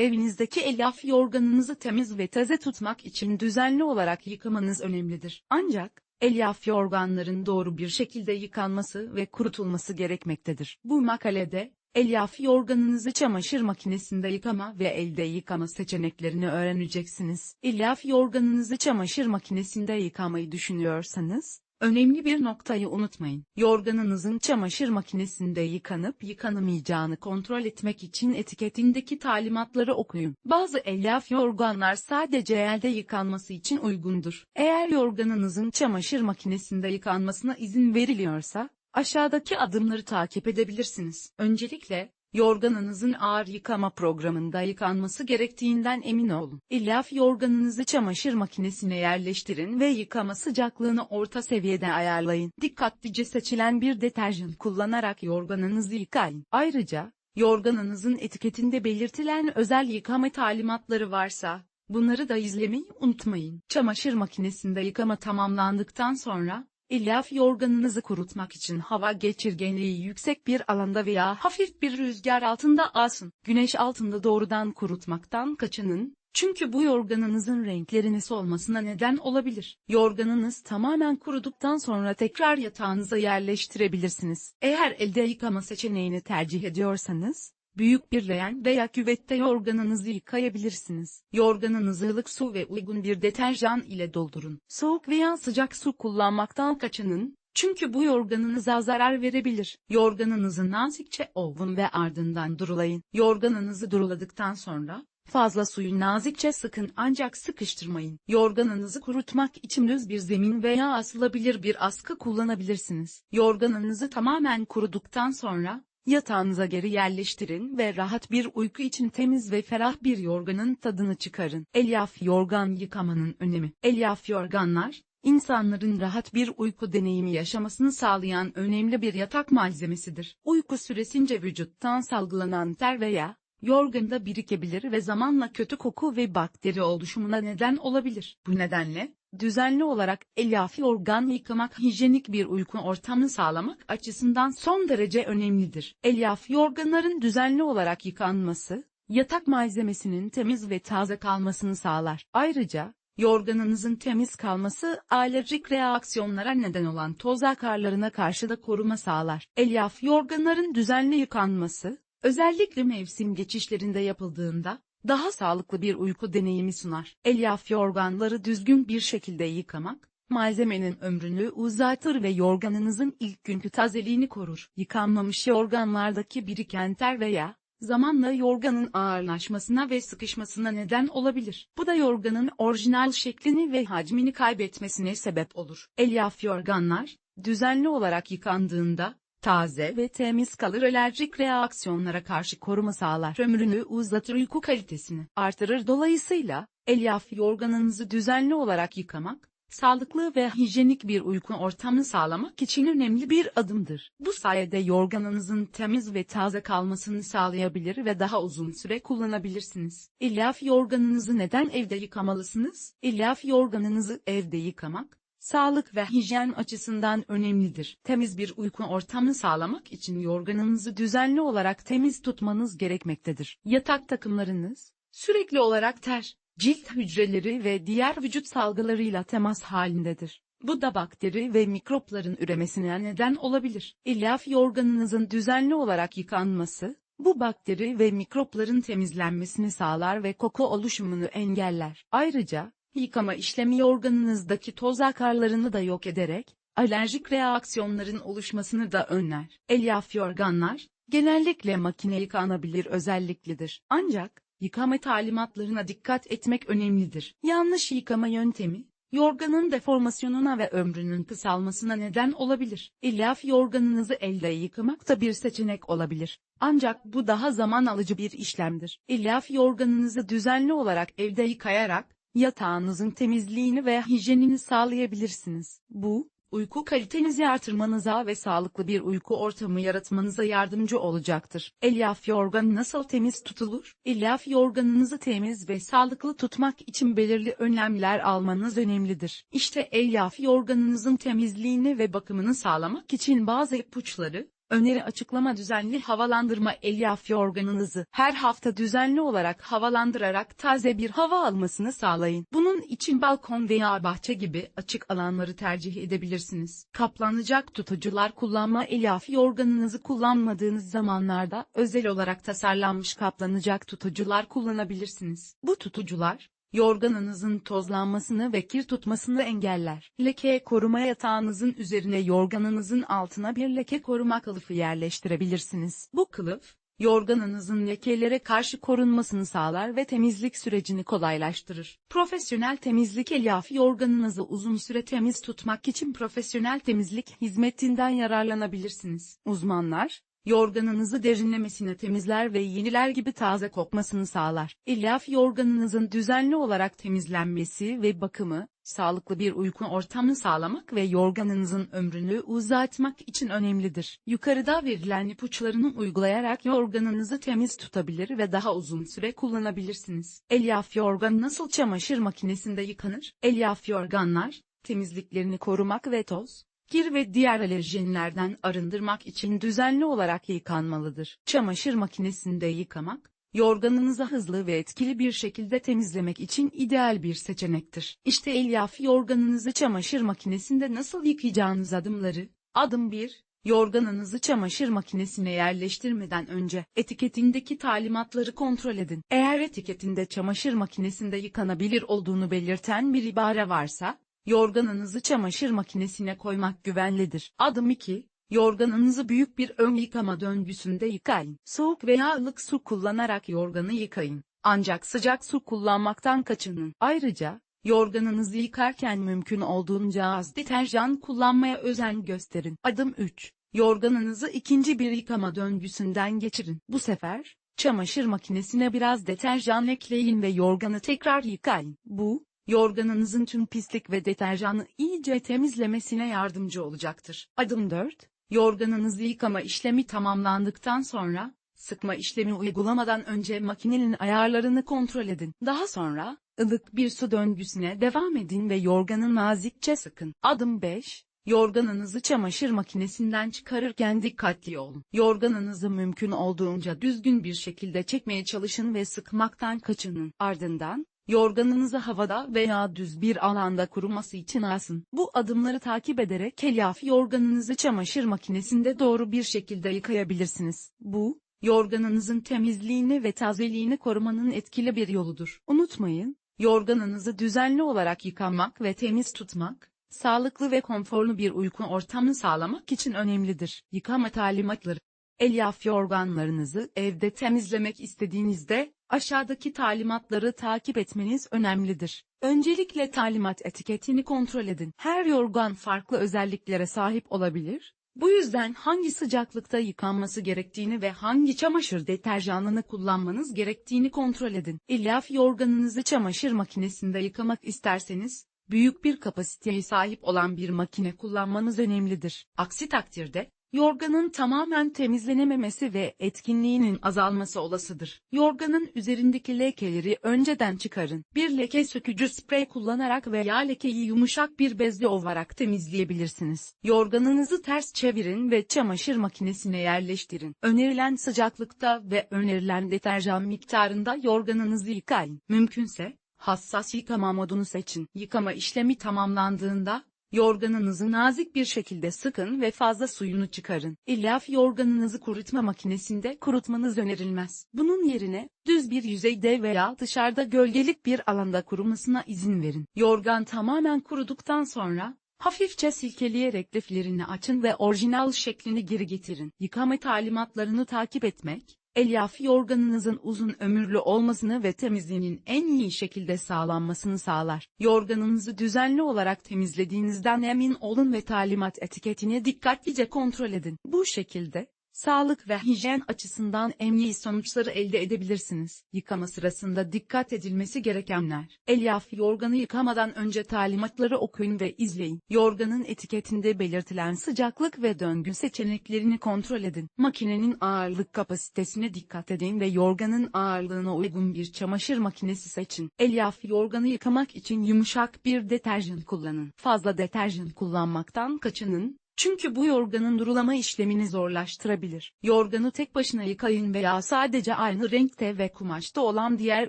Evinizdeki elyaf yorganınızı temiz ve taze tutmak için düzenli olarak yıkamanız önemlidir. Ancak, elyaf yorganların doğru bir şekilde yıkanması ve kurutulması gerekmektedir. Bu makalede, elyaf yorganınızı çamaşır makinesinde yıkama ve elde yıkama seçeneklerini öğreneceksiniz. Elyaf yorganınızı çamaşır makinesinde yıkamayı düşünüyorsanız, Önemli bir noktayı unutmayın. Yorganınızın çamaşır makinesinde yıkanıp yıkanamayacağını kontrol etmek için etiketindeki talimatları okuyun. Bazı elyaf yorganlar sadece elde yıkanması için uygundur. Eğer yorganınızın çamaşır makinesinde yıkanmasına izin veriliyorsa, aşağıdaki adımları takip edebilirsiniz. Öncelikle, Yorganınızın ağır yıkama programında yıkanması gerektiğinden emin olun. İlyaf yorganınızı çamaşır makinesine yerleştirin ve yıkama sıcaklığını orta seviyede ayarlayın. Dikkatlice seçilen bir deterjan kullanarak yorganınızı yıkayın. Ayrıca, yorganınızın etiketinde belirtilen özel yıkama talimatları varsa, bunları da izlemeyi unutmayın. Çamaşır makinesinde yıkama tamamlandıktan sonra, İlyaf yorganınızı kurutmak için hava geçirgenliği yüksek bir alanda veya hafif bir rüzgar altında asın. Güneş altında doğrudan kurutmaktan kaçının, çünkü bu yorganınızın renklerini solmasına neden olabilir. Yorganınız tamamen kuruduktan sonra tekrar yatağınıza yerleştirebilirsiniz. Eğer elde yıkama seçeneğini tercih ediyorsanız, Büyük bir leğen veya küvette yorganınızı yıkayabilirsiniz. Yorganınızı ılık su ve uygun bir deterjan ile doldurun. Soğuk veya sıcak su kullanmaktan kaçının, çünkü bu yorganınıza zarar verebilir. Yorganınızı nazikçe ovun ve ardından durulayın. Yorganınızı duruladıktan sonra, Fazla suyu nazikçe sıkın ancak sıkıştırmayın. Yorganınızı kurutmak için düz bir zemin veya asılabilir bir askı kullanabilirsiniz. Yorganınızı tamamen kuruduktan sonra, Yatağınıza geri yerleştirin ve rahat bir uyku için temiz ve ferah bir yorganın tadını çıkarın. Elyaf yorgan yıkamanın önemi. Elyaf yorganlar, insanların rahat bir uyku deneyimi yaşamasını sağlayan önemli bir yatak malzemesidir. Uyku süresince vücuttan salgılanan ter veya yorganda birikebilir ve zamanla kötü koku ve bakteri oluşumuna neden olabilir. Bu nedenle, düzenli olarak elyaf organ yıkamak hijyenik bir uyku ortamı sağlamak açısından son derece önemlidir. Elyaf yorganların düzenli olarak yıkanması, yatak malzemesinin temiz ve taze kalmasını sağlar. Ayrıca, yorganınızın temiz kalması alerjik reaksiyonlara neden olan toz akarlarına karşı da koruma sağlar. Elyaf yorganların düzenli yıkanması, özellikle mevsim geçişlerinde yapıldığında, daha sağlıklı bir uyku deneyimi sunar. Elyaf yorganları düzgün bir şekilde yıkamak, malzemenin ömrünü uzatır ve yorganınızın ilk günkü tazeliğini korur. Yıkanmamış yorganlardaki biriken ter veya zamanla yorganın ağırlaşmasına ve sıkışmasına neden olabilir. Bu da yorganın orijinal şeklini ve hacmini kaybetmesine sebep olur. Elyaf yorganlar, düzenli olarak yıkandığında, taze ve temiz kalır alerjik reaksiyonlara karşı koruma sağlar. Ömrünü uzatır uyku kalitesini artırır dolayısıyla, elyaf yorganınızı düzenli olarak yıkamak, sağlıklı ve hijyenik bir uyku ortamı sağlamak için önemli bir adımdır. Bu sayede yorganınızın temiz ve taze kalmasını sağlayabilir ve daha uzun süre kullanabilirsiniz. İlyaf yorganınızı neden evde yıkamalısınız? İlyaf yorganınızı evde yıkamak, sağlık ve hijyen açısından önemlidir. Temiz bir uyku ortamı sağlamak için yorganınızı düzenli olarak temiz tutmanız gerekmektedir. Yatak takımlarınız, sürekli olarak ter, cilt hücreleri ve diğer vücut salgılarıyla temas halindedir. Bu da bakteri ve mikropların üremesine neden olabilir. İlyaf yorganınızın düzenli olarak yıkanması, bu bakteri ve mikropların temizlenmesini sağlar ve koku oluşumunu engeller. Ayrıca, Yıkama işlemi organınızdaki toz akarlarını da yok ederek, alerjik reaksiyonların oluşmasını da önler. Elyaf yorganlar, genellikle makine yıkanabilir özelliklidir. Ancak, yıkama talimatlarına dikkat etmek önemlidir. Yanlış yıkama yöntemi, yorganın deformasyonuna ve ömrünün kısalmasına neden olabilir. İlyaf yorganınızı elde yıkamak da bir seçenek olabilir. Ancak bu daha zaman alıcı bir işlemdir. İlyaf yorganınızı düzenli olarak evde yıkayarak, Yatağınızın temizliğini ve hijyenini sağlayabilirsiniz. Bu, uyku kalitenizi artırmanıza ve sağlıklı bir uyku ortamı yaratmanıza yardımcı olacaktır. Elyaf yorgan nasıl temiz tutulur? Elyaf yorganınızı temiz ve sağlıklı tutmak için belirli önlemler almanız önemlidir. İşte elyaf yorganınızın temizliğini ve bakımını sağlamak için bazı ipuçları, Öneri açıklama düzenli havalandırma elyaf yorganınızı her hafta düzenli olarak havalandırarak taze bir hava almasını sağlayın. Bunun için balkon veya bahçe gibi açık alanları tercih edebilirsiniz. Kaplanacak tutucular kullanma elyaf yorganınızı kullanmadığınız zamanlarda özel olarak tasarlanmış kaplanacak tutucular kullanabilirsiniz. Bu tutucular, Yorganınızın tozlanmasını ve kir tutmasını engeller. Leke koruma yatağınızın üzerine yorganınızın altına bir leke koruma kılıfı yerleştirebilirsiniz. Bu kılıf, yorganınızın lekelere karşı korunmasını sağlar ve temizlik sürecini kolaylaştırır. Profesyonel temizlik elyaf yorganınızı uzun süre temiz tutmak için profesyonel temizlik hizmetinden yararlanabilirsiniz. Uzmanlar, Yorganınızı derinlemesine temizler ve yeniler gibi taze kokmasını sağlar. İlyaf yorganınızın düzenli olarak temizlenmesi ve bakımı, sağlıklı bir uyku ortamı sağlamak ve yorganınızın ömrünü uzatmak için önemlidir. Yukarıda verilen ipuçlarını uygulayarak yorganınızı temiz tutabilir ve daha uzun süre kullanabilirsiniz. Elyaf yorgan nasıl çamaşır makinesinde yıkanır? Elyaf yorganlar, temizliklerini korumak ve toz, kir ve diğer alerjenlerden arındırmak için düzenli olarak yıkanmalıdır. Çamaşır makinesinde yıkamak, yorganınızı hızlı ve etkili bir şekilde temizlemek için ideal bir seçenektir. İşte elyaf yorganınızı çamaşır makinesinde nasıl yıkayacağınız adımları. Adım 1. Yorganınızı çamaşır makinesine yerleştirmeden önce etiketindeki talimatları kontrol edin. Eğer etiketinde çamaşır makinesinde yıkanabilir olduğunu belirten bir ibare varsa, Yorganınızı çamaşır makinesine koymak güvenlidir. Adım 2. Yorganınızı büyük bir ön yıkama döngüsünde yıkayın. Soğuk veya ılık su kullanarak yorganı yıkayın. Ancak sıcak su kullanmaktan kaçının. Ayrıca, yorganınızı yıkarken mümkün olduğunca az deterjan kullanmaya özen gösterin. Adım 3. Yorganınızı ikinci bir yıkama döngüsünden geçirin. Bu sefer, çamaşır makinesine biraz deterjan ekleyin ve yorganı tekrar yıkayın. Bu, yorganınızın tüm pislik ve deterjanı iyice temizlemesine yardımcı olacaktır. Adım 4. Yorganınızı yıkama işlemi tamamlandıktan sonra, sıkma işlemi uygulamadan önce makinenin ayarlarını kontrol edin. Daha sonra, ılık bir su döngüsüne devam edin ve yorganı nazikçe sıkın. Adım 5. Yorganınızı çamaşır makinesinden çıkarırken dikkatli olun. Yorganınızı mümkün olduğunca düzgün bir şekilde çekmeye çalışın ve sıkmaktan kaçının. Ardından, Yorganınızı havada veya düz bir alanda kuruması için asın. Bu adımları takip ederek elyaf yorganınızı çamaşır makinesinde doğru bir şekilde yıkayabilirsiniz. Bu, yorganınızın temizliğini ve tazeliğini korumanın etkili bir yoludur. Unutmayın, yorganınızı düzenli olarak yıkamak ve temiz tutmak, sağlıklı ve konforlu bir uyku ortamı sağlamak için önemlidir. Yıkama talimatları Elyaf yorganlarınızı evde temizlemek istediğinizde, aşağıdaki talimatları takip etmeniz önemlidir. Öncelikle talimat etiketini kontrol edin. Her yorgan farklı özelliklere sahip olabilir. Bu yüzden hangi sıcaklıkta yıkanması gerektiğini ve hangi çamaşır deterjanını kullanmanız gerektiğini kontrol edin. İlyaf yorganınızı çamaşır makinesinde yıkamak isterseniz, büyük bir kapasiteye sahip olan bir makine kullanmanız önemlidir. Aksi takdirde, Yorganın tamamen temizlenememesi ve etkinliğinin azalması olasıdır. Yorganın üzerindeki lekeleri önceden çıkarın. Bir leke sökücü sprey kullanarak veya lekeyi yumuşak bir bezle ovarak temizleyebilirsiniz. Yorganınızı ters çevirin ve çamaşır makinesine yerleştirin. Önerilen sıcaklıkta ve önerilen deterjan miktarında yorganınızı yıkayın. Mümkünse, hassas yıkama modunu seçin. Yıkama işlemi tamamlandığında, Yorganınızı nazik bir şekilde sıkın ve fazla suyunu çıkarın. İlyaf yorganınızı kurutma makinesinde kurutmanız önerilmez. Bunun yerine, düz bir yüzeyde veya dışarıda gölgelik bir alanda kurumasına izin verin. Yorgan tamamen kuruduktan sonra, hafifçe silkeleyerek liflerini açın ve orijinal şeklini geri getirin. Yıkama talimatlarını takip etmek, Elyaf yorganınızın uzun ömürlü olmasını ve temizliğinin en iyi şekilde sağlanmasını sağlar. Yorganınızı düzenli olarak temizlediğinizden emin olun ve talimat etiketini dikkatlice kontrol edin. Bu şekilde, sağlık ve hijyen açısından en iyi sonuçları elde edebilirsiniz. Yıkama sırasında dikkat edilmesi gerekenler. Elyaf yorganı yıkamadan önce talimatları okuyun ve izleyin. Yorganın etiketinde belirtilen sıcaklık ve döngü seçeneklerini kontrol edin. Makinenin ağırlık kapasitesine dikkat edin ve yorganın ağırlığına uygun bir çamaşır makinesi seçin. Elyaf yorganı yıkamak için yumuşak bir deterjan kullanın. Fazla deterjan kullanmaktan kaçının Çünkü bu yorganın durulama işlemini zorlaştırabilir. Yorganı tek başına yıkayın veya sadece aynı renkte ve kumaşta olan diğer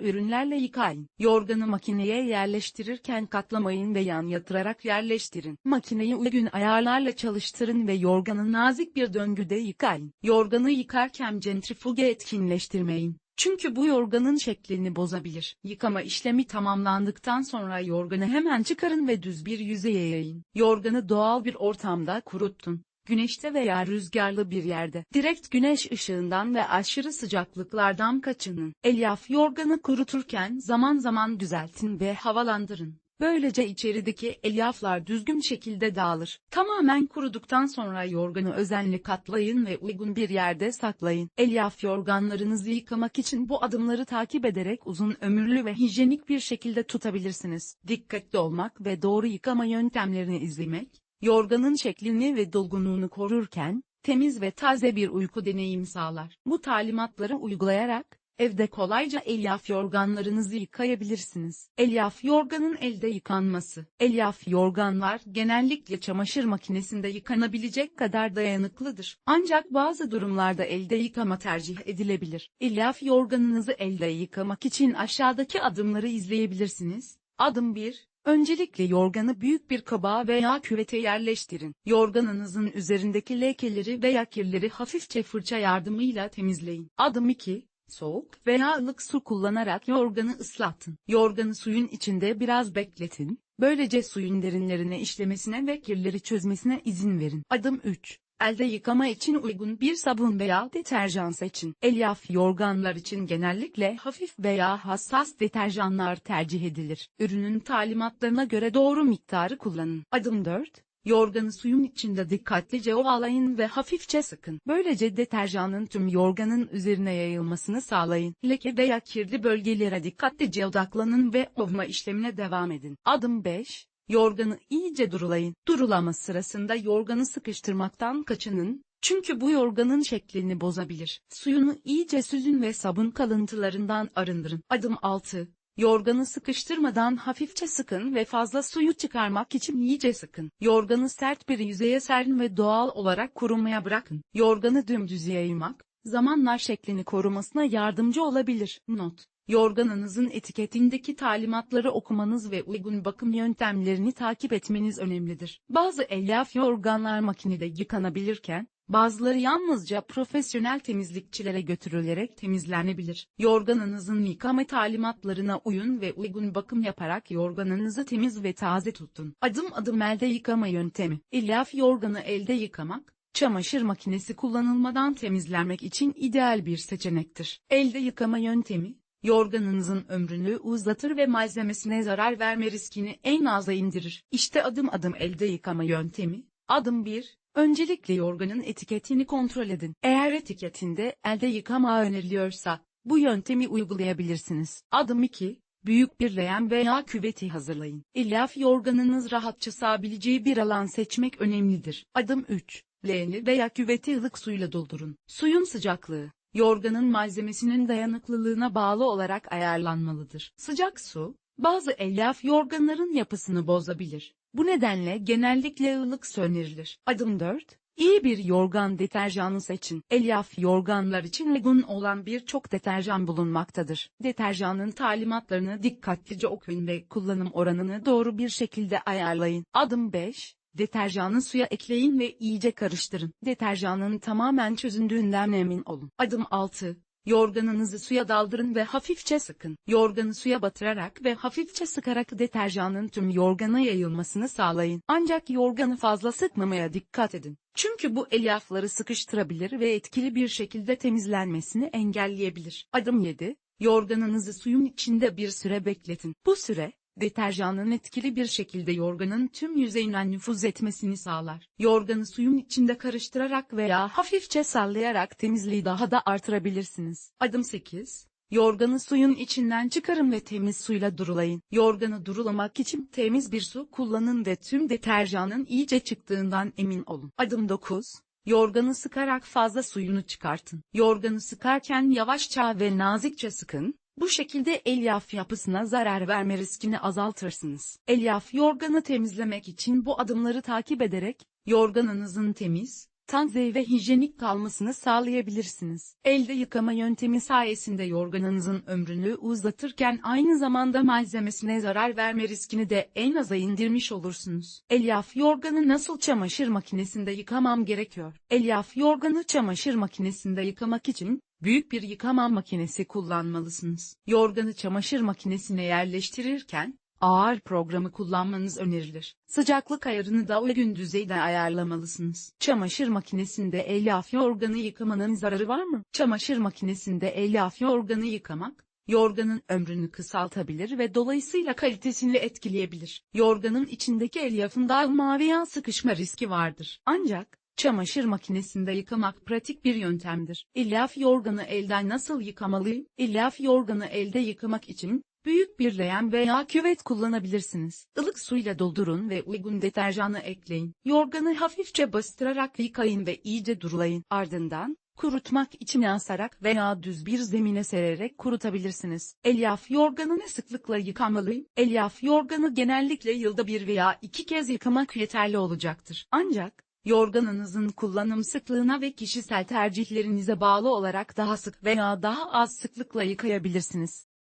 ürünlerle yıkayın. Yorganı makineye yerleştirirken katlamayın ve yan yatırarak yerleştirin. Makineyi uygun ayarlarla çalıştırın ve yorganı nazik bir döngüde yıkayın. Yorganı yıkarken centrifuge etkinleştirmeyin. Çünkü bu yorganın şeklini bozabilir. Yıkama işlemi tamamlandıktan sonra yorganı hemen çıkarın ve düz bir yüzeye yayın. Yorganı doğal bir ortamda kurutun. Güneşte veya rüzgarlı bir yerde. Direkt güneş ışığından ve aşırı sıcaklıklardan kaçının. Elyaf yorganı kuruturken zaman zaman düzeltin ve havalandırın. Böylece içerideki elyaflar düzgün şekilde dağılır. Tamamen kuruduktan sonra yorganı özenle katlayın ve uygun bir yerde saklayın. Elyaf yorganlarınızı yıkamak için bu adımları takip ederek uzun ömürlü ve hijyenik bir şekilde tutabilirsiniz. Dikkatli olmak ve doğru yıkama yöntemlerini izlemek, yorganın şeklini ve dolgunluğunu korurken, temiz ve taze bir uyku deneyim sağlar. Bu talimatları uygulayarak, Evde kolayca elyaf yorganlarınızı yıkayabilirsiniz. Elyaf yorganın elde yıkanması. Elyaf yorganlar genellikle çamaşır makinesinde yıkanabilecek kadar dayanıklıdır. Ancak bazı durumlarda elde yıkama tercih edilebilir. Elyaf yorganınızı elde yıkamak için aşağıdaki adımları izleyebilirsiniz. Adım 1. Öncelikle yorganı büyük bir kaba veya küvete yerleştirin. Yorganınızın üzerindeki lekeleri veya kirleri hafifçe fırça yardımıyla temizleyin. Adım 2 soğuk veya ılık su kullanarak yorganı ıslatın. Yorganı suyun içinde biraz bekletin, böylece suyun derinlerine işlemesine ve kirleri çözmesine izin verin. Adım 3. Elde yıkama için uygun bir sabun veya deterjan seçin. Elyaf yorganlar için genellikle hafif veya hassas deterjanlar tercih edilir. Ürünün talimatlarına göre doğru miktarı kullanın. Adım 4. Yorganı suyun içinde dikkatlice ovalayın ve hafifçe sıkın. Böylece deterjanın tüm yorganın üzerine yayılmasını sağlayın. Leke veya kirli bölgelere dikkatlice odaklanın ve ovma işlemine devam edin. Adım 5. Yorganı iyice durulayın. Durulama sırasında yorganı sıkıştırmaktan kaçının, çünkü bu yorganın şeklini bozabilir. Suyunu iyice süzün ve sabun kalıntılarından arındırın. Adım 6. Yorganı sıkıştırmadan hafifçe sıkın ve fazla suyu çıkarmak için iyice sıkın. Yorganı sert bir yüzeye serin ve doğal olarak kurumaya bırakın. Yorganı dümdüz yaymak, zamanla şeklini korumasına yardımcı olabilir. Not Yorganınızın etiketindeki talimatları okumanız ve uygun bakım yöntemlerini takip etmeniz önemlidir. Bazı elyaf yorganlar makinede yıkanabilirken, Bazıları yalnızca profesyonel temizlikçilere götürülerek temizlenebilir. Yorganınızın yıkama talimatlarına uyun ve uygun bakım yaparak yorganınızı temiz ve taze tutun. Adım adım elde yıkama yöntemi. İlyaf yorganı elde yıkamak, çamaşır makinesi kullanılmadan temizlenmek için ideal bir seçenektir. Elde yıkama yöntemi, yorganınızın ömrünü uzatır ve malzemesine zarar verme riskini en aza indirir. İşte adım adım elde yıkama yöntemi. Adım 1. Öncelikle yorganın etiketini kontrol edin. Eğer etiketinde elde yıkama öneriliyorsa, bu yöntemi uygulayabilirsiniz. Adım 2. Büyük bir leğen veya küveti hazırlayın. İlyaf yorganınız rahatça sığabileceği bir alan seçmek önemlidir. Adım 3. Leğeni veya küveti ılık suyla doldurun. Suyun sıcaklığı, yorganın malzemesinin dayanıklılığına bağlı olarak ayarlanmalıdır. Sıcak su, bazı elyaf yorganların yapısını bozabilir. Bu nedenle genellikle ılık su önerilir. Adım 4. İyi bir yorgan deterjanı seçin. Elyaf yorganlar için uygun olan birçok deterjan bulunmaktadır. Deterjanın talimatlarını dikkatlice okuyun ve kullanım oranını doğru bir şekilde ayarlayın. Adım 5. Deterjanı suya ekleyin ve iyice karıştırın. Deterjanın tamamen çözündüğünden emin olun. Adım 6. Yorganınızı suya daldırın ve hafifçe sıkın. Yorganı suya batırarak ve hafifçe sıkarak deterjanın tüm yorgana yayılmasını sağlayın. Ancak yorganı fazla sıkmamaya dikkat edin. Çünkü bu elyafları sıkıştırabilir ve etkili bir şekilde temizlenmesini engelleyebilir. Adım 7. Yorganınızı suyun içinde bir süre bekletin. Bu süre, deterjanın etkili bir şekilde yorganın tüm yüzeyine nüfuz etmesini sağlar. Yorganı suyun içinde karıştırarak veya hafifçe sallayarak temizliği daha da artırabilirsiniz. Adım 8. Yorganı suyun içinden çıkarın ve temiz suyla durulayın. Yorganı durulamak için temiz bir su kullanın ve tüm deterjanın iyice çıktığından emin olun. Adım 9. Yorganı sıkarak fazla suyunu çıkartın. Yorganı sıkarken yavaşça ve nazikçe sıkın, Bu şekilde elyaf yapısına zarar verme riskini azaltırsınız. Elyaf yorganı temizlemek için bu adımları takip ederek, yorganınızın temiz, taze ve hijyenik kalmasını sağlayabilirsiniz. Elde yıkama yöntemi sayesinde yorganınızın ömrünü uzatırken aynı zamanda malzemesine zarar verme riskini de en aza indirmiş olursunuz. Elyaf yorganı nasıl çamaşır makinesinde yıkamam gerekiyor? Elyaf yorganı çamaşır makinesinde yıkamak için, büyük bir yıkama makinesi kullanmalısınız. Yorganı çamaşır makinesine yerleştirirken, ağır programı kullanmanız önerilir. Sıcaklık ayarını da uygun düzeyde ayarlamalısınız. Çamaşır makinesinde elyaf yorganı yıkamanın zararı var mı? Çamaşır makinesinde elyaf yorganı yıkamak, yorganın ömrünü kısaltabilir ve dolayısıyla kalitesini etkileyebilir. Yorganın içindeki elyafın dağılma veya sıkışma riski vardır. Ancak, Çamaşır makinesinde yıkamak pratik bir yöntemdir. İlyaf yorganı elden nasıl yıkamalıyım? İlyaf yorganı elde yıkamak için, büyük bir leğen veya küvet kullanabilirsiniz. Ilık suyla doldurun ve uygun deterjanı ekleyin. Yorganı hafifçe bastırarak yıkayın ve iyice durulayın. Ardından, kurutmak için asarak veya düz bir zemine sererek kurutabilirsiniz. Elyaf yorganı ne sıklıkla yıkamalıyım? Elyaf yorganı genellikle yılda bir veya iki kez yıkamak yeterli olacaktır. Ancak, Yorganınızın kullanım sıklığına ve kişisel tercihlerinize bağlı olarak daha sık veya daha az sıklıkla yıkayabilirsiniz.